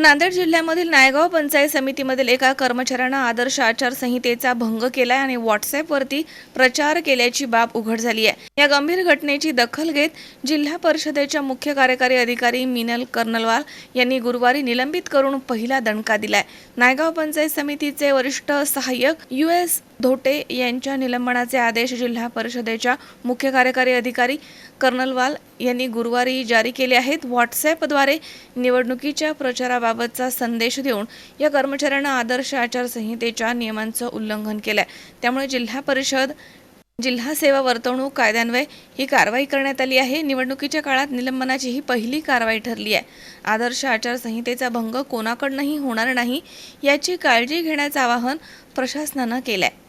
नांदेड जिल्ह्यामधील नायगाव पंचायत समितीमधील एका कर्मचाऱ्यानं आदर्श आचारसंहितेचा भंग केलाय आणि व्हॉट्सअपवरती प्रचार केल्याची बाब उघड झाली आहे. या गंभीर घटनेची दखल घेत जिल्हा परिषदेच्या मुख्य कार्यकारी अधिकारी मिनल कर्नलवाल यांनी गुरुवारी निलंबित करून पहिला दणका दिलाय. नायगाव पंचायत समितीचे वरिष्ठ सहाय्यक यू एस धोटे यांच्या निलंबनाचे आदेश जिल्हा परिषदेच्या मुख्य कार्यकारी अधिकारी कर्नलवाल यांनी गुरुवारी जारी केले आहेत. व्हॉट्सॲपद्वारे निवडणुकीच्या प्रचाराबाबतचा संदेश देऊन या कर्मचाऱ्यानं आदर्श आचारसंहितेच्या नियमांचं उल्लंघन केलंय. त्यामुळे जिल्हा परिषद जिल्हा सेवा वर्तवणूक कायद्यान्वये ही कारवाई करण्यात आली आहे. निवडणुकीच्या काळात निलंबनाची ही पहिली कारवाई ठरली आहे. आदर्श आचारसंहितेचा भंग कोणाकडनंही होणार नाही याची काळजी घेण्याचं आवाहन प्रशासनानं केलं आहे